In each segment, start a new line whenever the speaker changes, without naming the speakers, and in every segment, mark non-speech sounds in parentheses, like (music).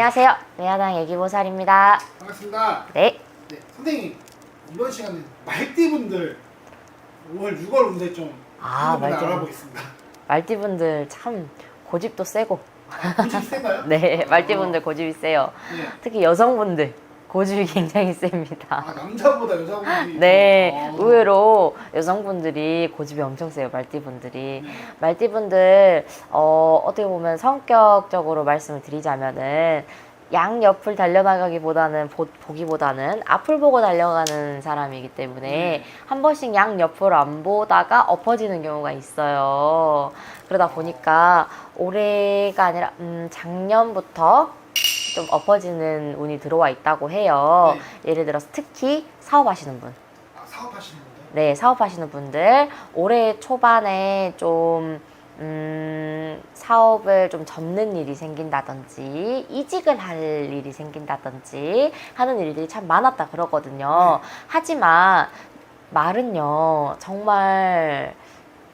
안녕하세요. 내야당 애기보살입니다.
반갑습니다.
네.
네, 선생님 이번 시간은 말띠분들 5월 6월 운세 좀
아,
한번
말띠분.
알아보겠습니다.
말띠분들 참 고집도 세고.
고집 센가요? (laughs)
네,
어,
말띠분들 고집이 세요.
네.
특히 여성분들 고집이 굉장히 셉니다.
아 남자보다 여자분들이
네,
좀- 어.
의외로 여성분들이 고집이 엄청 세요, 말띠분들이.
네.
말띠분들, 어, 어떻게 보면 성격적으로 말씀을 드리자면은, 양 옆을 달려나가기보다는, 보, 보기보다는 앞을 보고 달려가는 사람이기 때문에,
네.
한 번씩 양 옆을 안 보다가 엎어지는 경우가 있어요. 그러다 보니까, 올해가 아니라, 음, 작년부터 좀 엎어지는 운이 들어와 있다고 해요. 예를 들어서 특히 사업하시는 분.
아, 사업하시는 분들.
네, 사업하시는 분들 올해 초반에 좀 음, 사업을 좀 접는 일이 생긴다든지 이직을 할 일이 생긴다든지 하는 일들이 참 많았다 그러거든요. 하지만 말은요 정말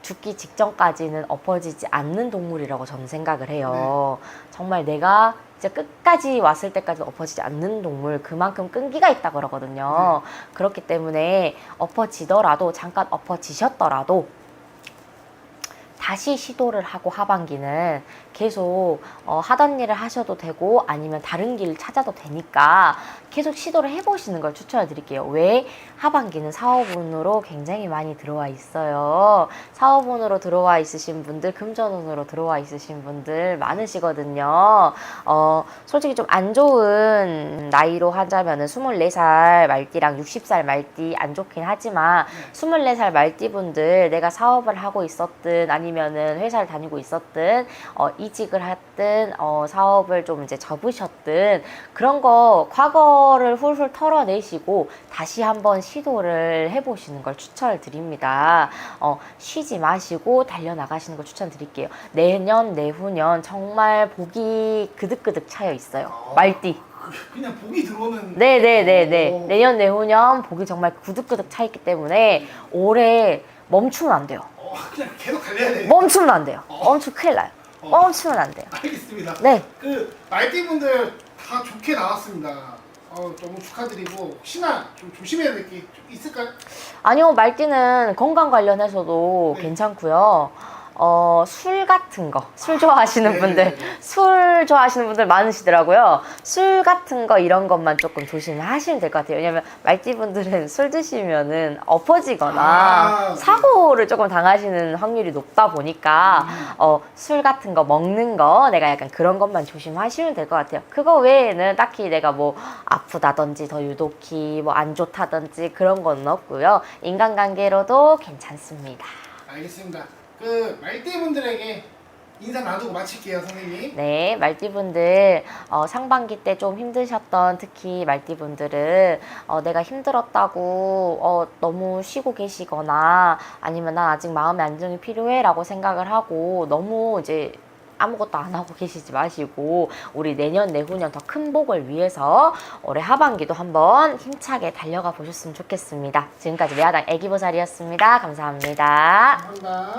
죽기 직전까지는 엎어지지 않는 동물이라고 저는 생각을 해요. 정말 내가 이제 끝까지 왔을 때까지 엎어지지 않는 동물 그만큼 끈기가 있다 그러거든요. 그렇기 때문에 엎어지더라도 잠깐 엎어지셨더라도 다시 시도를 하고 하반기는 계속 어, 하던 일을 하셔도 되고 아니면 다른 길을 찾아도 되니까 계속 시도를 해보시는 걸 추천을 드릴게요. 왜? 하반기는 사업운으로 굉장히 많이 들어와 있어요. 사업운으로 들어와 있으신 분들, 금전운으로 들어와 있으신 분들 많으시거든요. 어, 솔직히 좀 안 좋은 나이로 하자면 은 24살 말띠랑 60살 말띠 안 좋긴 하지만 24살 말띠 분들 내가 사업을 하고 있었든 아니면 은 회사를 다니고 있었든 어, 이직을 했든 어, 사업을 좀 이제 접으셨든 그런 거 과거를 훌훌 털어내시고 다시 한번 시도를 해보시는 걸 추천을 드립니다. 어, 쉬지 마시고 달려나가시는 걸 추천드릴게요. 내년 내후년 정말 복이 그득그득 차여 있어요. 말띠.
그냥 복이 들어오는.
네네네네.
오.
내년 내후년 복이 정말 구득구득 차 있기 때문에 올해 멈추면 안 돼요.
어, 그냥 계속 달려야 돼.
멈추면 안 돼요.
어.
멈추 큰일 나요.
어.
멈추면 안 돼요.
알겠습니다.
네.
그 말띠분들 다 좋게 나왔습니다. 어, 너무 축하드리고 혹시나 좀 조심해야 될 게 있을까요?
아니요, 말띠는 건강 관련해서도
네.
괜찮고요. 어, 술 같은 거, 술 좋아하시는
네,
분들. 술 좋아하시는 분들 많으시더라고요. 술 같은 거 이런 것만 조금 조심하시면 될 것 같아요. 왜냐면 말띠분들은 (laughs) 술 드시면은 엎어지거나
아, 네.
사고를 조금 당하시는 확률이 높다 보니까
음.
어, 술 같은 거 먹는 거 내가 약간 그런 것만 조심하시면 될 것 같아요. 그거 외에는 딱히 내가 뭐 아프다든지 더 유독히 뭐 안 좋다든지 그런 건 없고요. 인간관계로도 괜찮습니다.
알겠습니다. 그 말띠분들에게 인사 나누고 마칠게요, 선생님.
네, 말띠분들 어, 상반기 때 좀 힘드셨던 특히 말띠분들은 어, 내가 힘들었다고 어, 너무 쉬고 계시거나 아니면 난 아직 마음의 안정이 필요해라고 생각을 하고 너무 이제 아무것도 안 하고 계시지 마시고 우리 내년 내후년 더 큰 복을 위해서 올해 하반기도 한번 힘차게 달려가 보셨으면 좋겠습니다. 지금까지 외야당 애기보살이었습니다. 감사합니다.
감사합니다.